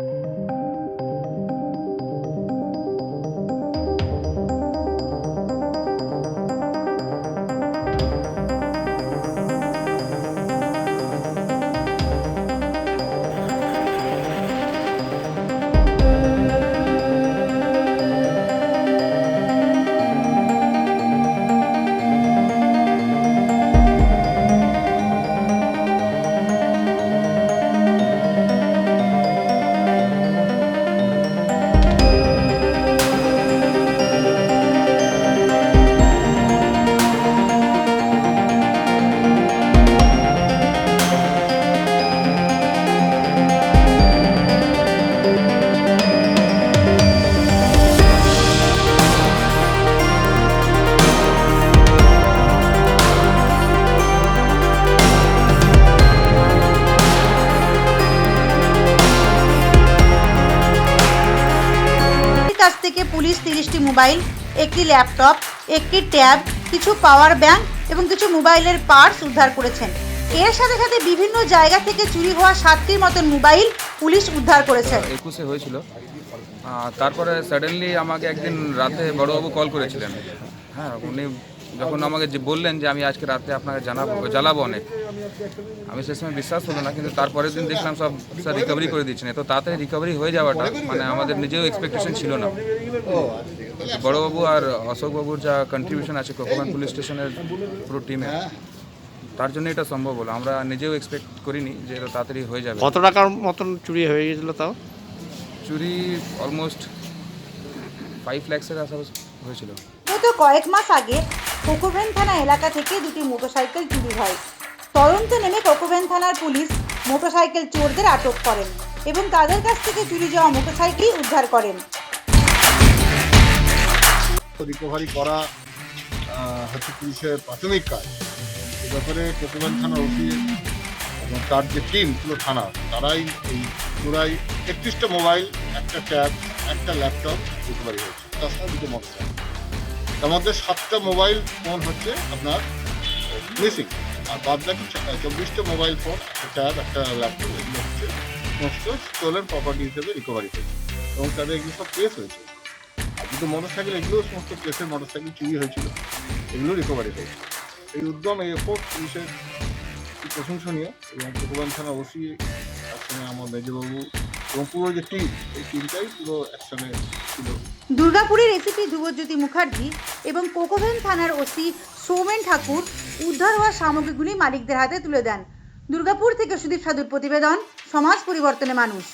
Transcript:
এর কাছ থেকে পুলিশ তিরিশটি মোবাইল, একটি ল্যাপটপ, একটি ট্যাব, কিছু পাওয়ার ব্যাংক এবং কিছু মোবাইলের পার্টস উদ্ধার করেছেন। এর সাথে সাথে বিভিন্ন জায়গা থেকে চুরি হওয়া সাতটির মতন মোবাইল পুলিশ উদ্ধার করেছে। একুশে হয়েছিল। তারপরে সাডেনলি আমাকে একদিন রাতে বড়বাবু কল করেছিলেন। হ্যাঁ উনি যখন আমাকে যে বললেন যে আমি আজকে রাতে আপনাকে জানাব জ্বালাবো অনেক আমি সে সময় বিশ্বাস হলো না কিন্তু তারপরের দিন দেখলাম সব স্যার রিকভারি করে দিচ্ছেন এত তাড়াতাড়ি রিকভারি হয়ে যাওয়াটা মানে আমাদের নিজেও এক্সপেকটেশন ছিল না। বড়বাবু আর অশোকবাবুর যা কন্ট্রিবিউশন আছে কোকোবান পুলিশ স্টেশনের পুরো টিমে তার জন্য এটা সম্ভব হলো। আমরা নিজেও এক্সপেক্ট করিনি যে এটা তাড়াতাড়ি হয়ে যাবে। কত টাকার মতন চুরি হয়ে গেছিল তাও? চুরি অলমোস্ট ফাইভ ল্যাক্সের আশেপাশে হয়েছিল। গত কয়েক মাস আগে কোকোভেন থানা এলাকা থেকে দুটি মোটরসাইকেল চুরি হয়। তদন্তে নেমে কোকোভেন থানার পুলিশ মোটরসাইকেল চোরদের আটক করেন এবং তাদের কাছ থেকে চুরি যাওয়া মোটরসাইকেল উদ্ধার করেন। রিকভারি করা হচ্ছে পুলিশের প্রাথমিক কাজ। এ ব্যাপারে কোকোবান থানা ওসি এবং তার যে টিম, পুরো থানা, তারাই এই পুরাই একত্রিশটা মোবাইল, একটা ট্যাব, একটা ল্যাপটপ রিকভারি হয়েছে। তাছাড়া দুটো মোটরসাইকেল। তার মধ্যে সাতটা মোবাইল ফোন হচ্ছে আপনার মিসিং আর বাদ বাকি চব্বিশটা মোবাইল ফোন একটা একটা ল্যাপটপ এগুলো হচ্ছে। সমস্ত স্টোলেন প্রপার্টি হিসেবে রিকভারি হয়েছে। এবং তাদের এগুলো সব কেস হয়েছে। আর দুটো মোটরসাইকেল এগুলো সমস্ত কেসের মোটরসাইকেল চুরি হয়েছিল। এগুলো রিকভারি হয়েছে। এই উদ্যম, এই এফোর্ট পুলিশের প্রশংসনীয়। এবং ভগবান থানা ওসি আমার মেজবাবু দুর্গাপুরের এসিপি ধ্রুবজ্যোতি মুখার্জি এবং কোকোভেন থানার ওসি সৌমেন ঠাকুর উদ্ধার হওয়া সামগ্রীগুলি মালিকদের হাতে তুলে দেন। দুর্গাপুর থেকে সুদীপ সাধুর প্রতিবেদন, সমাজ পরিবর্তনে মানুষ।